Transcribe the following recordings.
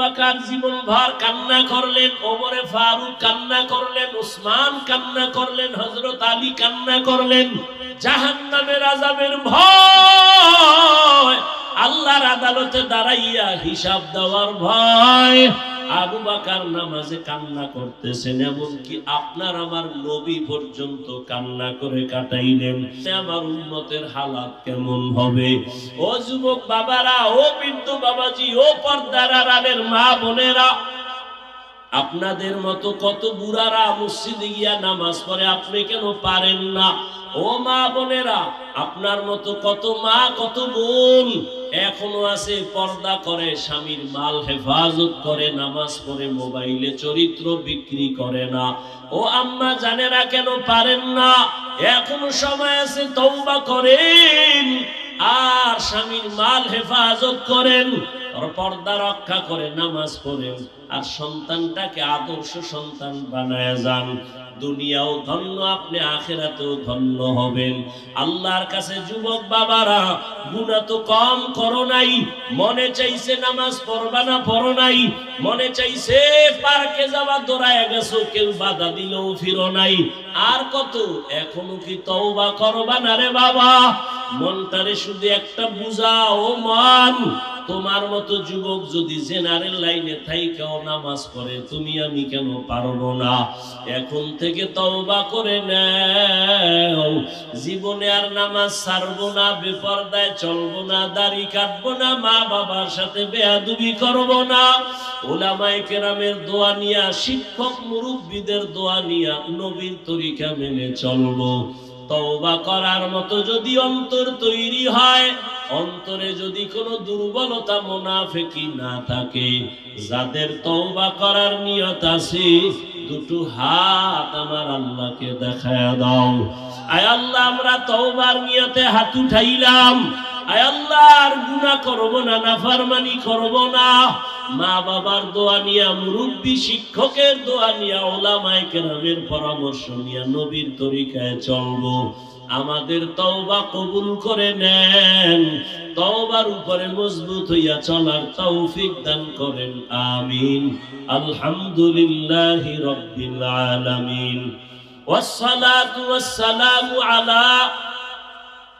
বাকার জীবন ভার কান্না করলেন, ওমরে ফারুক কান্না করলেন উসমান কান্না করলেন হজরত আলী কান্না করলেন। জাহান্নামের আজাবের ভয়, আল্লাহর আদালতে দাঁড়াইয়া হিসাব দেওয়ার ভয়। আবু বাকার নামাজে কান্না করতেছেন, এমনকি আপনার আমার নবী পর্যন্ত কান্না করে কাটাইলেন। আমার উন্নতের হালাত কেমন হবে? ও যুবক বাবারা, ও বৃদ্ধ বাবাজি, ও পর্দার আড়ালের মা বোনেরা, আপনাদের মতো কত বুড়ারা মসজিদে গিয়া নামাজ পড়ে, আপনি কেন পারেন না? ও মা বোনেরা, আপনার মতো কত মা, কত বোন এখনও আছে, পর্দা করে, স্বামীর মাল হেফাজত করে, নামাজ পড়ে, মোবাইলে চরিত্র বিক্রি করে না। ও আম্মা জানে না কেন পারেন না? এখনও সময় আছে তৌবা করেন। আর স্বামীর মাল হেফাজত করেন। পর্দা রক্ষা করে নামাজ পড়েন, আর সন্তানটাকে আদর্শ সন্তান বানায় যান। দুনিয়াও ধন্য, আপনি আখেরাতেও ধন্য হবেন। আল্লাহর কাছে যুবক বাবারা গুণা তো কম করো নাই, মনে চাইছে নামাজ পড়বা না পড়ো নাই, মনে চাইছে পার্কে যাওয়া দৌড়ায় গেছো, কেউ বাধা দিলেও ফিরো নাই। আর কত, এখনও কি তওবা করবা না রে বাবা? মনটারে শুধু একটা বুঝাও, মন। তোমার মতো যুবক যদি জেনারেল লাইনে থাইকাও নামাজ পড়ে, তুমি আমি কেন পারব না? এখন থেকে তওবা করে নাও। জীবনে আর নামাজ ছাড়বো না, বেপরদায় চলবো না, দাড়ি কাটবো না, মা বাবার সাথে বেয়াদুবি করব না। ওলামায়ে কেরামের দোয়া নিয়া, শিক্ষক মুরব্বীদের দোয়া নিয়া নবীর তরিকা মেনে চলবো। তওবা করার মতো যদি অন্তর তৈরি হয়, অন্তরে যদি কোনো দুর্বলতা মুনাফিকি না থাকে, যাদের তওবা করার নিয়ত আছে, দুটো হাত আমার আল্লাহকে দেখায় দাও। আয় আল্লাহ, আমরা তওবার নিয়তে হাত উঠাইলাম। আয় আল্লাহ আর গুনাহ করব না নাফরমানি করব না মা বাবার দোয়া নিয়া মুরব্বী শিক্ষকের দোয়া নিয়া ওলামায়ে কেরামের পরামর্শ নিয়া নবীর তরিকায় চলবো আমাদের তওবা কবুল করে নেন তওবার উপরে মজবুত হইয়া চলার তৌফিক দান করেন আমিন আলহামদুলিল্লাহি রাব্বিল আলামিন والصلاة والسلام على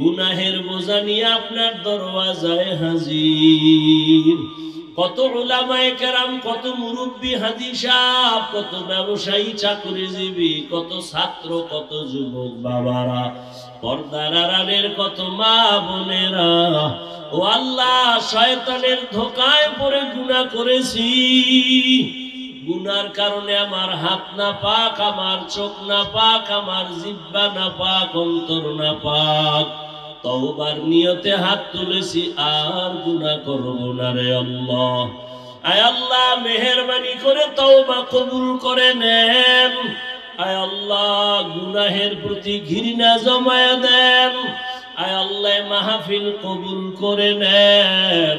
গুনাহের বোঝা নিয়ে আপনার দরওয়াজায় হাজির। কত ওলামায়ে কেরাম, কত মুরব্বী হাজি সাহেব, কত ব্যবসায়ী, চাকরিজীবী, কত ছাত্র, কত যুবক বাবারা, পর্দার আড়ালের কত মা বোনেরা। ও আল্লাহ, শয়তানের ধোকায় পড়ে গুনাহ করেছি। গুনার কারণে আমার হাত না পাক, আমার চোখ না পাক, আমার জিব্বা না পাক, অন্তর না পাক। তওবার নিয়তে হাত তুলেছি, আর গুনাহ করব না রে আল্লাহ। আয় আল্লাহ, মেহেরবানি করে তওবা কবুল করে নেন। আয় আল্লাহ, গুনাহের প্রতি ঘৃণা জমায় দেন। আয় আল্লাহ, মাহফিল কবুল করে নেন।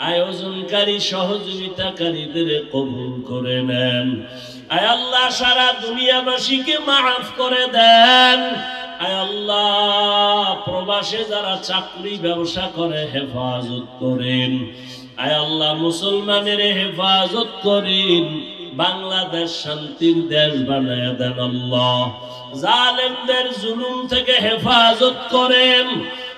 আয়োজনকারী, সহযোগিতাকারীদের কবুল করে নেন। আয় আল্লাহ, সারা দুনিয়াবাসীকে মাফ করে দেন। আল্লাহ, প্রবাসে যারা চাকরি ব্যবসা করে, হেফাজত করেন। আয় আল্লাহ, মুসলমানের হেফাজত করেন। বাংলাদেশ শান্তির দেশ বানায় দেন আল্লাহ। জালেমদের জুলুম থেকে হেফাজত করেন।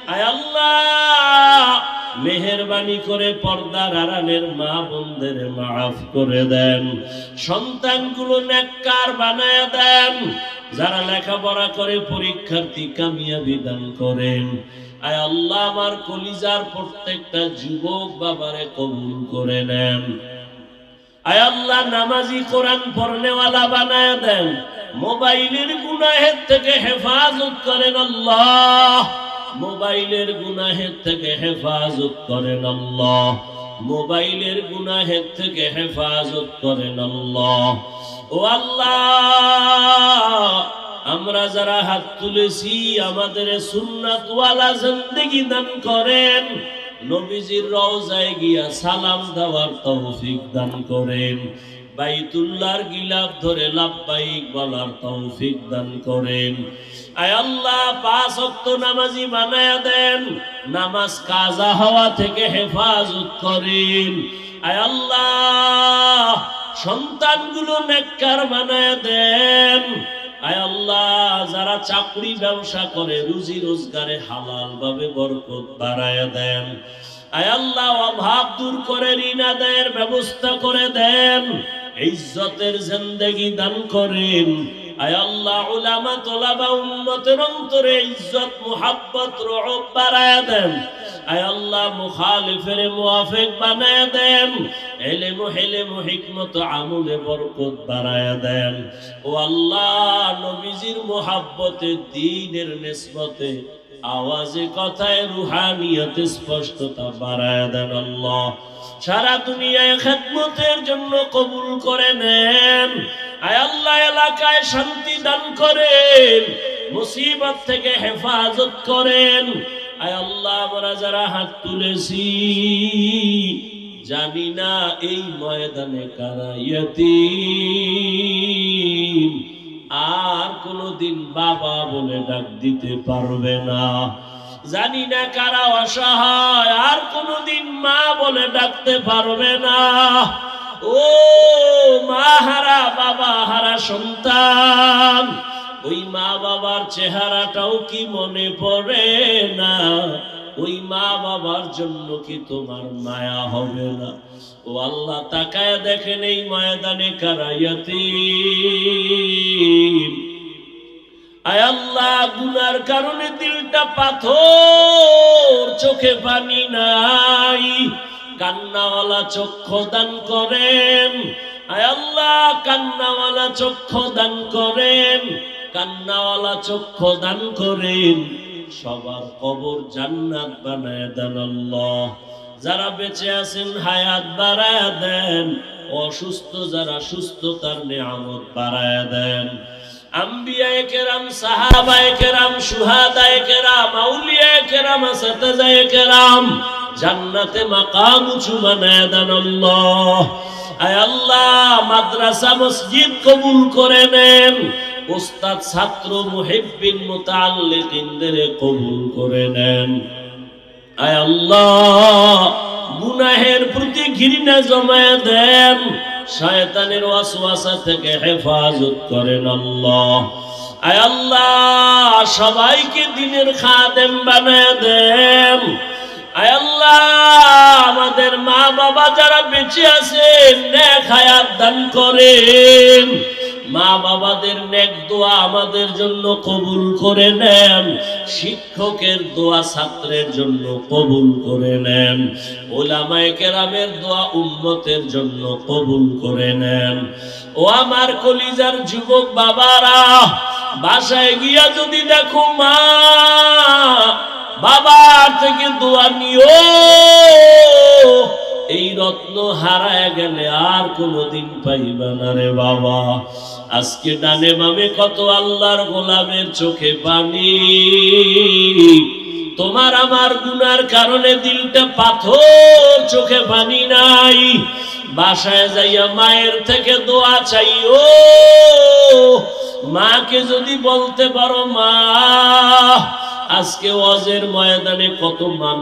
আয় আল্লাহ মেহরবানি করে পর্দার আড়ালের মা বোনদের মাফ করে দেন। সন্তানগুলো নেককার বানায় দেন। যারা লেখাপড়া করে, পরীক্ষার্থী কামিয়াবি দান করেন। আয় আল্লাহ, আমার কলিজার প্রত্যেকটা যুবক বাবারে কবুল করে নেন। আয় আল্লাহ, নামাজি কোরআন পড়নেওয়ালা বানায় দেন। মোবাইলের গুনাহের থেকে হেফাজত করেন আল্লাহ। মোবাইলের গুনাহের থেকে হেফাজত করেন আল্লাহ। মোবাইলের গুনাহের থেকে হেফাজত করেন আল্লাহ। ও আল্লাহ, আমরা যারা হাত তুলেছি, আমাদের সুন্নাতওয়ালা জিন্দেগি দান করেন। নবীজির রওজায় গিয়া সালাম দেওয়ার তৌফিক দান করেন। বাইতুল্লাহর গিলাফ ধরে লাভবাহিক বলার তৌফিক দান করেন। আল্লাহ, পাঁচ দেন। নামাজ কাজা থেকে হেফাজত করেন। সন্তানগুলো দেন। যারা চাকরি ব্যবসা করে, রুজি রোজগারে হালাল ভাবে বরকত বাড়ায় দেন। আয় আল্লাহ, অভাব দূর করে ঋণ আদায়ের ব্যবস্থা করে দেন। ইজ্জতের জিন্দেগি দান করেন। আল্লাহ, উলামা ইজ্জত নিসবতে, আওয়াজে, কথায়, রুহানিয়তে স্পষ্টতা বাড়ায় দেন আল্লাহ। সারা দুনিয়ায় খেদমতের জন্য কবুল করে নেন। আল্লাহ এলাকায় শান্তি দান করেন, মুসিবত থেকে হেফাজত করেন। আয় আমরা যারা হাত তুলেছি, জানি না এই ময়দানে কারা আর কোনদিন বাবা বলে ডাক দিতে পারবে না। জানি না কারা অসহায়, আর কোনদিন মা বলে ডাকতে পারবে না। ও মা সন্তান, ওই মা বাবার চেহারাটাও কি মনে পড়ে না? ওই মা বাবার জন্য কি তোমার মায়া হবে না? ও আল্লাহ, তাকায় দেখেন এই ময়দানে কারাইয়াতি আয় আল্লাহ, গুনার কারণে দিলটা পাথর, চোখে পানি নাই। কান্নাওয়ালা চক্ষু দান করেন। আল্লাহ, কান্নাওয়ালা চক্ষু দান করেন, কান্নাওয়ালা চক্ষু দান করেন। সবার কবর জান্নাত বানায় দেন আল্লাহ। যারা বেঁচে আছেন, হায়াত বাড়ায় দেন। অসুস্থ যারা সুস্থতার নিয়ামত বাড়ায় দেন। আম্বিয়ায়ে কেরাম, সাহাবায়ে কেরাম শুহাদায়ে কেরাম, আউলিয়ায়ে কেরাম, আসাতাজায়ে কেরাম, জান্নাতে মাকাম উঁচু বানায় দেন আল্লাহ। আল্লাহ, মাদ্রাসা মসজিদ কবুল করে নেন। ছাত্র কবুল করে নেন। আয় আল্লাহ, গুনাহের প্রতি ঘৃণা জমায় দেন। শয়তানের ওয়াসওয়াসা থেকে হেফাজত করেন আল্লাহ। আয় আল্লাহ, সবাইকে দিনের খাদেম বানায় দেন। আমাদের মা বাবা যারা বেঁচে আছেন, নেক হায়াত দান করেন। মা বাবাদের নেক দোয়া আমাদের জন্য কবুল করে নেন। শিক্ষকের দোয়া ছাত্রের জন্য কবুল করে নেন। ওলামায়ে কেরামের দোয়া উম্মতের জন্য কবুল করে নেন। ও আমার কলিজার যুবক বাবারা, বাসায় গিয়া যদি দেখো মা বাবার থেকে দোয়া নিও। এই রত্ন হারায় গেলে আর কোনোদিন পাইবা না রে বাবা। আজকে ডানে বামে কত আল্লাহর গোলামের চোখে পানি। তোমার আমার গুনার কারণে দিলটা পাথর, চোখে পানি নাই। বাসায় যাইয়া মায়ের থেকে দোয়া চাইও। মাকে যদি বলতে পারো, মা আজকে ওয়াজের ময়দানে কত মানুষ